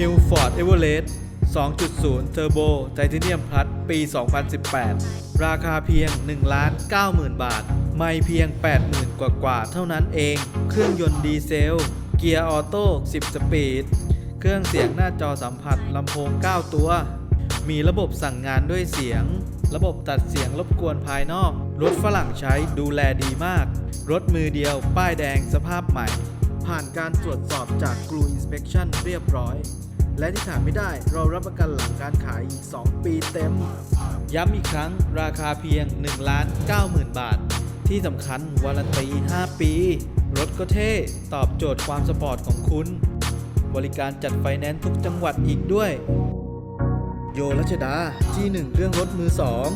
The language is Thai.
e v e r e s t 2.0 Turbo Titanium Plus ปี 2018 ราคาเพียง1 90,000 บาท ไม่เพียง 80,000 กว่ากว่าๆเท่านั้นเอง เครื่องยนต์ดีเซล เกียร์ออโต้ 10 สปีด เครื่องเสียงหน้าจอสัมผัส ลำโพง 9 ตัว มีระบบสั่งงานด้วยเสียง ระบบตัดเสียงรบกวนภายนอก รถฝรั่งใช้ดูแลดีมาก รถมือเดียว ป้ายแดงสภาพใหม่ ผ่านการตรวจสอบจาก Glue Inspection เรียบร้อย และที่ขาดไม่ได้เรารับประกันหลังการขายอีก 2 ปีเต็ม ย้ำอีกครั้งราคาเพียง 1 ล้าน90,000 บาท ที่สำคัญวารันตี 5 ปี รถก็เท่ ตอบโจทย์ความสปอร์ตของคุณ บริการจัดไฟแนนซ์ทุกจังหวัดอีกด้วย โยรัชดาที่หนึ่งเรื่องรถมือสอง